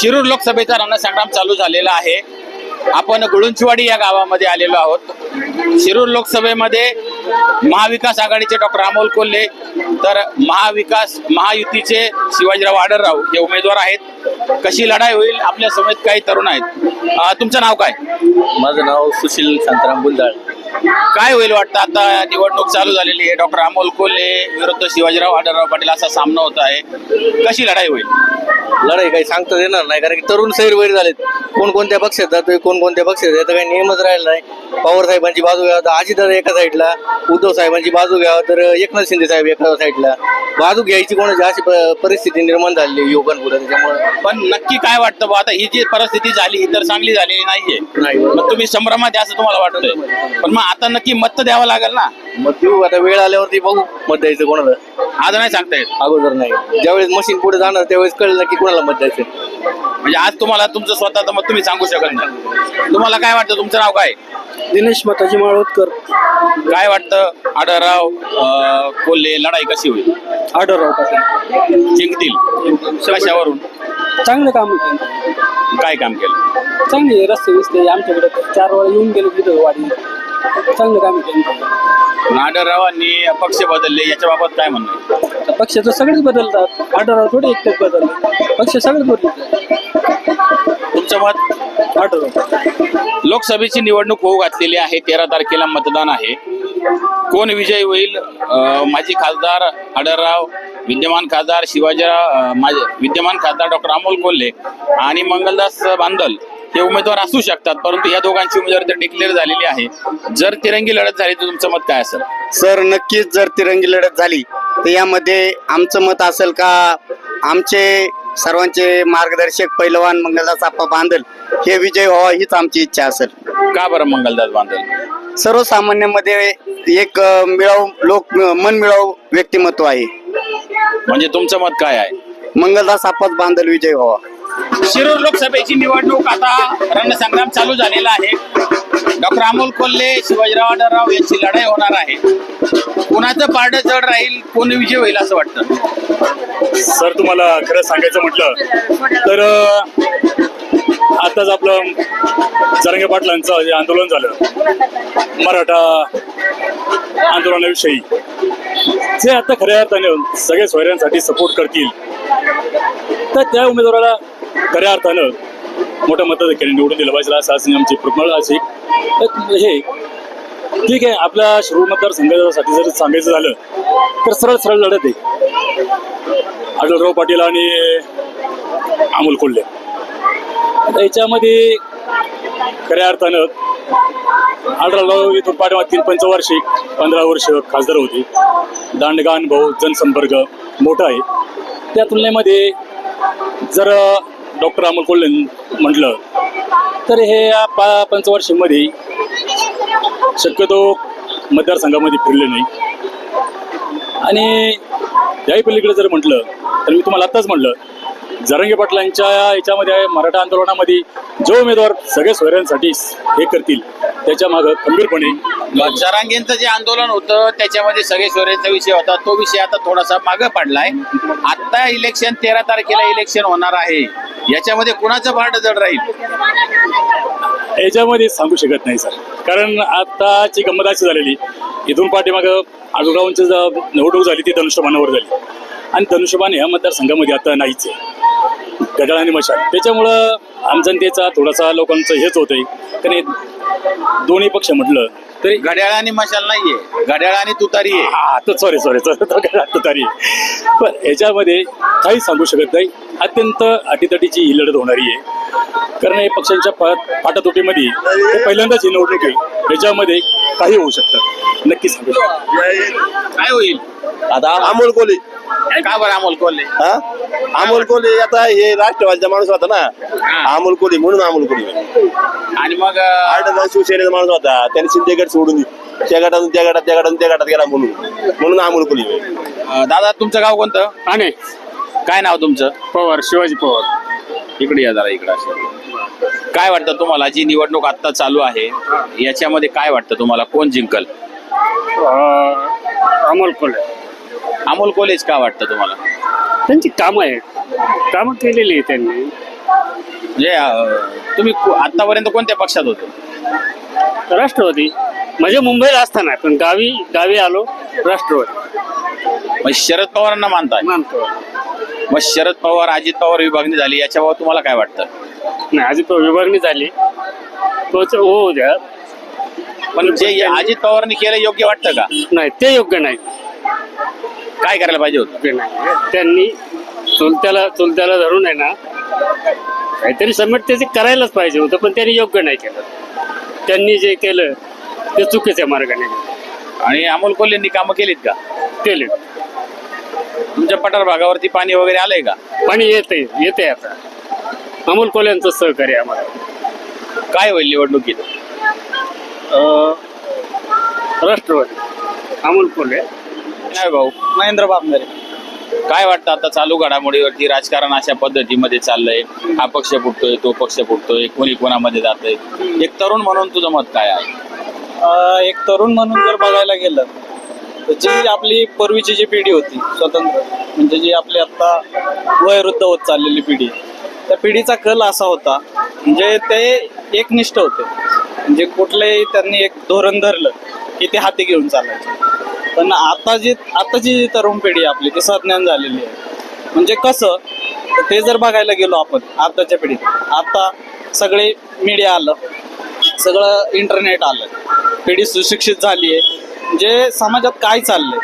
शिरूर लोकसभेचा रणसंग्राम चालू झालेला आहे. आपण गुळुंचवाडी या गावामध्ये आलेलो आहोत. शिरूर लोकसभेमध्ये महाविकास आघाडीचे डॉक्टर अमोल कोल्हे तर महाविकास महायुतीचे शिवाजीराव आडरराव हे उमेदवार आहेत. कशी लढाई होईल? आपल्या समेत काही तरुण आहेत. तुमचं नाव काय? माझं नाव सुशील शांताराम बुलदाळ काय होईल वाटतं? आता निवडणूक चालू झालेली आहे. डॉक्टर अमोल कोल्हे विरुद्ध शिवाजीराव आढळराव पाटील असा सामना होत आहे. कशी लढाई होईल? लढाई काही सांगता येणार नाही कारण की तरुण सैरवैर झालेत. कोण कोणत्या पक्षात जातोय कोण कोणत्या पक्षात याचा काही नियमच राहिला नाही. पवार साहेबांची बाजू घ्यावं तर अजितदादा एका साईडला उद्धव साहेबांची बाजू घ्यावं तर एकनाथ शिंदे साहेब एका साईडला. बाजू घ्यायची कोणाची? अशी परिस्थिती निर्माण झाली युवकांपुढे त्याच्यामुळे. पण नक्की काय वाटतं बुवा आता ही जी परिस्थिती झाली ही तर चांगली झालेली नाहीये. नाही. मग तुम्ही संभ्रमात आहे असं तुम्हाला वाटतंय. पण मग आता नक्की मत द्यावं लागेल ना? मग देऊ आता वेळ आल्यावरती बघू मत द्यायचं कोणाला. आज नाही सांगता येत. अगोदर नाही. ज्यावेळेस मशीन पुढे जाणार त्यावेळेस कळलं की कोणाला मत द्यायचं म्हणजे आज तुम्हाला तुमचं स्वतःचं मत तुम्ही सांगू शकत नाही. तुम्हाला काय वाटतं? तुमचं नाव काय? दिनेश मताजी माळोदकर काय वाटतं? आढळराव अं, कोल्हे लढाई कशी होईल? आढळराव पाटील. जिंकतील. कशावरून? चांगलं काम होतं. काय काम केलं? चांगले रस्ते बिस्ते आमच्याकडे चार वेळा येऊन गेलो तिथं वाडी. चांगलं काम केलं पण आढळरावांनी पक्ष बदलले याच्या बाबत काय म्हणणं आहे? पक्षाचं सगळेच बदलतात. आढळराव थोडे एकटेच बदलले. पक्ष सगळेच बदलतात तुमचं मत? आढळराव लोकसभेची निवडणूक होऊ घातलेली आहे तेरा तारखेला मतदान आहे. कोण विजयी होईल? अं, माजी खासदार आढळराव विद्यमान खासदार शिवाजीराव अं, माजी विद्यमान खासदार डॉक्टर अमोल कोल्हे आणि मंगलदास बांदल. हे उमेदवार असू शकतात परंतु या दोघांची उमेदवारी तर डिक्लेअर झालेली आहे. जर तिरंगी लढत झाली तर तुमचं मत काय असेल? सर नक्कीच जर तिरंगी लढत झाली तर यामध्ये आमचं मत असेल का आमचे सर्वांचे मार्गदर्शक पैलवान मंगलदास आप्पा बांधल हे विजय व्हावा हीच आमची इच्छा असेल. का बरं मंगलदास बांदल? सर्वसामान्यांमध्ये एक मिळाव लोक मन मिळाव व्यक्तिमत्व आहे. म्हणजे तुमचं मत काय आहे? मंगलदास आप्पाच बांधल विजय व्हावा. शिरूर लोकसभेची निवडणूक आता रणसंग्राम चालू झालेला आहे. डॉक्टर अमोल कोल्हे शिवाजीराव आढळराव यांची लढाई होणार आहे. कुणाचं पारड जड राहील कोण विजय होईल असं वाटतं? सर तुम्हाला खरं सांगायचं म्हटलं तर आताच आपलं जरंगे पाटलांचं जे आंदोलन झालं मराठा आंदोलनाविषयी जे आता खऱ्या अर्थाने सगळे सोयऱ्यांसाठी सपोर्ट करतील. तर त्या उमेदवाराला खऱ्या अर्थानं मोठ्या मताधिकारी निवडून दिलं पाहिजे. असं आमची प्रबळ अशी हे ठीक आहे आपल्या शिरूर मतदारसंघासाठी जर सांगायचं झालं तर सरळ सरळ लढत आहे. आढळराव पाटील आणि अमोल कोल्हे. याच्यामध्ये खऱ्या अर्थानं आढळराव इथून पाठीमागील पंचवार्षिक पंधरा वर्ष खासदार होते. दांडगा अनुभव जनसंपर्क मोठा आहे. त्या तुलनेमध्ये जर डॉक्टर अमोल कोल्हे म्हटलं तर हे या पा पंचवार्षिकमध्ये शक्यतो मतदारसंघामध्ये फिरले नाही. आणि याही पलीकडे जर म्हटलं तर मी तुम्हाला आत्ताच म्हटलं जरंगे पाटलांच्या याच्यामध्ये मराठा आंदोलनामध्ये जो उमेदवार सगळे सोयऱ्यांसाठी हे करतील त्याच्या मागं खंबीरपणे जरांगेंचं जे आंदोलन होतं त्याच्यामध्ये सगळे सोयऱ्यांचा विषय होता. तो विषय आता थोडासा मागे पडलाय. आता इलेक्शन तेरा तारखेला इलेक्शन होणार आहे. याच्यामध्ये कुणाचं पारड जड राहील? याच्यामध्ये सांगू शकत नाही सर. कारण आताची गंमत अशी झालेली इथून पाठीमागं ज- निवडणूक झाली ती धनुष्यबाणावर झाली. आणि धनुष्यबाण ह्या मतदारसंघामध्ये आता नाहीच आहे. गडाळ आणि मशाल. त्याच्यामुळं आमजनतेचा थोडासा लोकांचं हेच होतंय. कारण दोन्ही पक्ष म्हटलं तरी घड्याळ आणि मशाल नाहीये. घड्याळ आणि तुतारी आहे. हा तर सॉरी सॉरी तरी पण याच्यामध्ये काही सांगू शकत नाही. अत्यंत अटीतटीची ही लढत होणारी आहे. कारण हे पक्षांच्या पा- पाटातोटीमध्ये पहिल्यांदाच ही निवडणूक आहे. याच्यामध्ये काही होऊ शकतं. नक्की सांगू शकतो. काय होईल? आता अमोल कोले का बरं अमोल कोल्हे? हा? अमोल कोले आता हे राष्ट्रवादीचा माणूस होता ना. अमोल कोले म्हणून अमोल कोले आणि मग अं, आठ शिवसेनेचा माणूस होता. त्याने शिंदे गट सोडून दिली. त्या गटातून त्या गटात त्या गटातून त्या गटात गेला म्हणून. म्हणून अमोल कोले अं, दादा तुमचं गाव कोणतं? आणि काय नाव तुमचं? पवार शिवाजी पवार. इकडे या जरा इकडे असं. काय वाटतं तुम्हाला जी निवडणूक आता चालू आहे याच्यामध्ये काय वाटतं तुम्हाला? कोण जिंकल? अमोल कोल्हे. अमोल कोल्हेच का वाटतं तुम्हाला? त्यांची कामं आहेत. कामं केलेली आहे त्यांनी. म्हणजे अं, तुम्ही को- आतापर्यंत कोणत्या पक्षात होते? राष्ट्रवादी. म्हणजे मुंबईला असताना पण गावी गावी आलो राष्ट्रवादी. मग शरद पवारांना मानताय? मानतो. मग शरद पवार अजित पवार विभागणी झाली याच्याबाबत तुम्हाला काय वाटतं? नाही अजून तो विभागणी झाली. तोच होऊ द्या. पण जे अजित पवारांनी केलं योग्य वाटतं का? नाही ते योग्य नाही. काय करायला पाहिजे होतं? त्यांनी चुलत्याला चुलत्याला धरून आहे ना काहीतरी समेट त्याचे करायलाच पाहिजे होतं पण त्यांनी योग्य नाही केलं. त्यांनी जे केलं ते चुकीच्या मार्गाने आणि अमोल कोल्हेंनी कामं केलीत का? केले तुमच्या पठार भागावरती पाणी वगैरे आलंय का? पाणी येते येते आता. अमोल कोल्यांचं सहकार्य आम्हाला. काय होईल निवडणुकीत? राष्ट्रवादी. अमोल कोल्हे. नाही भाऊ महेंद्र बाबनरे काय वाटतं आता चालू घडामोडीवरती राजकारण अशा पद्धतीमध्ये चाललंय? हा पक्ष फुटतोय तो पक्ष फुटतोय कोणी कोणामध्ये जातंय? एक तरुण म्हणून तुझं मत काय आहे? एक तरुण म्हणून जर बघायला गेलं तर जी आपली पूर्वीची जी पिढी होती स्वतंत्र म्हणजे जी आपली आता वयवृद्ध होत चाललेली पिढी त्या पिढीचा कल असा होता म्हणजे ते एकनिष्ठ होते. म्हणजे कुठलंही त्यांनी एक धोरण धरलं की ते हाती घेऊन चालायचे. पण आता जी आताची जी तरुण पिढी आहे आपली ती सज्ञान झालेली आहे. म्हणजे कसं तर ते जर बघायला गेलो आपण आताच्या पिढीत आता सगळे मीडिया आलं सगळं इंटरनेट आलं पिढी सुशिक्षित झाली आहे. म्हणजे समाजात काय चाललंय?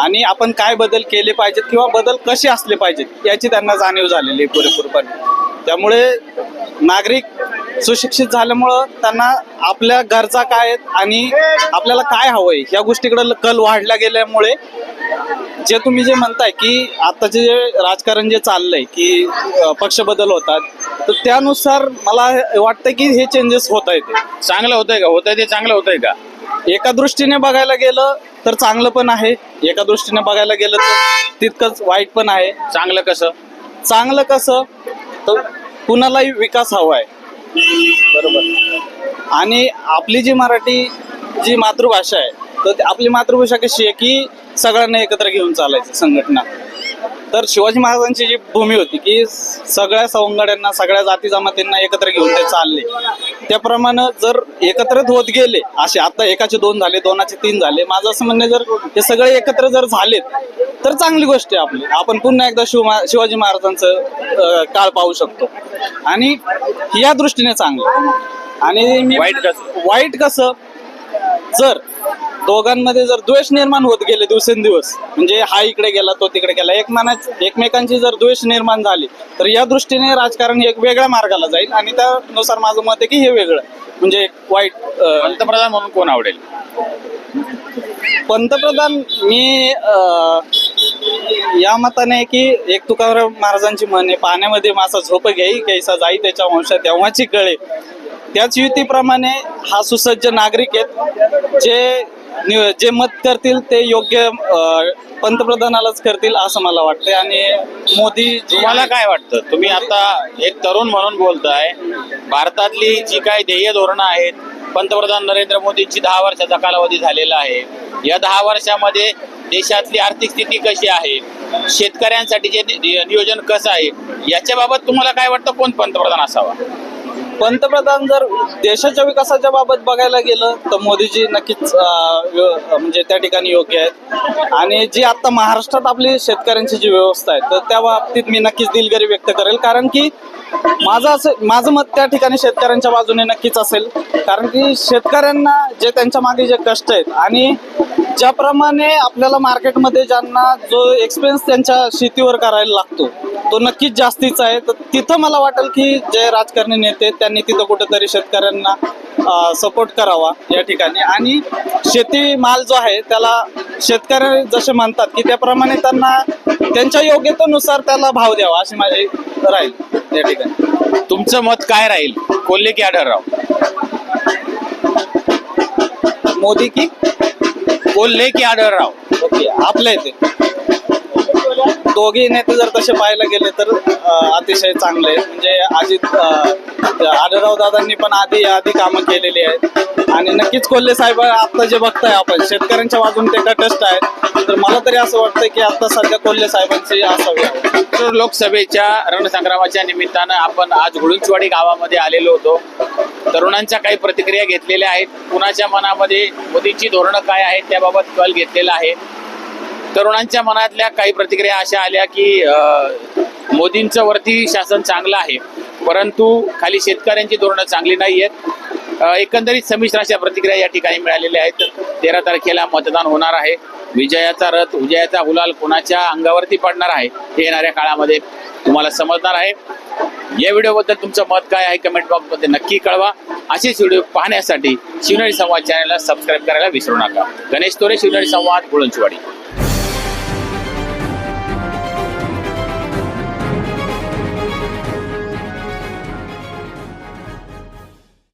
आणि आपण काय बदल केले पाहिजेत किंवा बदल कसे असले पाहिजेत याची त्यांना जाणीव झालेली आहे पुरेपूरपणे. त्यामुळे नागरिक सुशिक्षित झाल्यामुळं त्यांना आपल्या गरजा काय आहेत आणि आपल्याला काय हवंय या गोष्टीकडे कल वाढला गेल्यामुळे जे तुम्ही जे म्हणताय की आताचे जे राजकारण जे चाललंय की पक्ष बदल होतात तर त्यानुसार मला वाटतं की हे चेंजेस होत आहेत चांगलं होतंय का? होतंय ते चांगलं होतंय का? एका दृष्टीने बघायला गेलं तर चांगलं पण आहे एका दृष्टीने बघायला गेलं तर तितकंच वाईट पण आहे. चांगलं कसं? चांगलं कसं? तर कुणालाही विकास हवा आहे बरोबर. आणि आपली जी मराठी जी मातृभाषा आहे तर ती- आपली मातृभाषा कशी आहे की सगळ्यांना एकत्र घेऊन चालायचं संघटना? तर शिवाजी महाराजांची जी भूमी होती की सगळ्या सवंगड्यांना सगळ्या जाती जमातींना एकत्र घेऊन ते चालले. त्याप्रमाणे जर एकत्रित होत गेले असे आता एकाचे दोन झाले दोनाचे तीन झाले माझं असं म्हणणं जर हे सगळे एकत्र जर झालेत तर चांगली गोष्ट आहे आपली. आपण पुन्हा एकदा शिव शिवाजी महाराजांचं काळ पाहू शकतो. आणि या दृष्टीने चांगलं. आणि मी वाईट कसं? वाईट कसं? जर दोघांमध्ये जर द्वेष निर्माण होत गेले दिवसेंदिवस म्हणजे हा इकडे गेला तो तिकडे गेला एकमेकांच एकमेकांची जर द्वेष निर्माण झाली तर या दृष्टीने राजकारण एक वेगळ्या मार्गाला जाईल आणि त्यानुसार माझं मत आहे की हे वेगळं म्हणजे एक वाईट पंतप्रधान म्हणून कोण आवडेल? पंतप्रधान मी या मताने की एक तुकाराम महाराजांची म्हण आहे पाण्यामध्ये मासा झोप घेई कैसा जाई त्याच्या वंशा तेव्हाची कळे. त्याच युतीप्रमाणे हा सुसज्ज नागरिक आहेत जे जे मत करतील ते योग्य पंतप्रधानालाच करतील असं मला वाटतंय. आणि मोदी तुम्हाला काय वाटतं? तुम्ही आता एक तरुण म्हणून बोलताय. भारतातली जी काही ध्येय धोरणं आहेत पंतप्रधान नरेंद्र मोदींची दहा वर्षाचा कालावधी झालेला आहे. या दहा वर्षामध्ये देशातली आर्थिक स्थिती कशी आहे? शेतकऱ्यांसाठी जे नियोजन कसं आहे? याच्याबाबत तुम्हाला काय वाटतं? कोण पंतप्रधान असावा? पंतप्रधान जर देशाच्या विकासाच्या बाबत बघायला गेलं तर मोदीजी नक्कीच म्हणजे त्या ठिकाणी योग्य आहेत. आणि जी आता महाराष्ट्रात आपली शेतकऱ्यांची जी व्यवस्था आहे तर त्या बाबतीत मी नक्कीच दिलगिरी व्यक्त करेल. कारण की माझं असं माझं मत त्या ठिकाणी शेतकऱ्यांच्या बाजूने नक्कीच असेल. कारण की शेतकऱ्यांना जे त्यांच्या मागे जे कष्ट आहेत आणि ज्याप्रमाणे आपल्याला मार्केटमध्ये ज्यांना जो एक्सपेन्स त्यांच्या शेतीवर करायला लागतो तो नक्कीच जास्तीचा आहे. तर तिथं मला वाटेल की जे राजकारणी नेते त्यांनी तिथं कुठेतरी शेतकऱ्यांना सपोर्ट करावा या ठिकाणी. आणि शेती माल जो आहे त्याला शेतकरी जसे म्हणतात की त्याप्रमाणे त्यांना त्यांच्या योग्यतेनुसार त्याला भाव द्यावा अशी माझी राहील या ठिकाणी. तुमचं मत काय राहील? कोल्हे की आढळराव? मोदी की? कोल्हे की आढळराव. ओके आपल्या इथे दोघे नेते जर तसे पाहायला गेले तर अतिशय चांगले आहेत. म्हणजे अजित आढळराव दादांनी पण आधी आधी कामं केलेली आहेत. आणि नक्कीच कोल्हे साहेब आता जे बघताय आपण शेतकऱ्यांच्या बाजून ते कटस्थ आहेत. तर मला तरी असं वाटतं की आता सध्या कोल्हे साहेबांची असावी. तर लोकसभेच्या रणसंग्रामाच्या निमित्तानं आपण आज गुळुंचवाडी गावामध्ये आलेलो होतो. तरुणांच्या काही प्रतिक्रिया घेतलेल्या आहेत. कुणाच्या मनामध्ये मोदींची धोरणं काय आहेत त्याबाबत कल घेतलेला आहे. तरुणांच्या मनातल्या काही प्रतिक्रिया अशा आल्या की मोदींचं वरती शासन चांगलं आहे परंतु खाली शेतकऱ्यांची धोरणं चांगली नाही आहेत एकंदरीत संमिश्र अशा प्रतिक्रिया या ठिकाणी मिळालेल्या आहेत. तेरा तारखेला मतदान होणार आहे. विजयाचा रथ विजयाचा गुलाल कोणाच्या अंगावरती पडणार आहे हे येणाऱ्या काळामध्ये तुम्हाला समजणार आहे. या व्हिडिओबद्दल तुमचं मत काय आहे कमेंट बॉक्समध्ये नक्की कळवा. असेच व्हिडिओ पाहण्यासाठी शिवनेरी संवाद चॅनलला सबस्क्राईब करायला विसरू नका. गणेश तोरे शिवनेरी संवाद गुळंचवाडी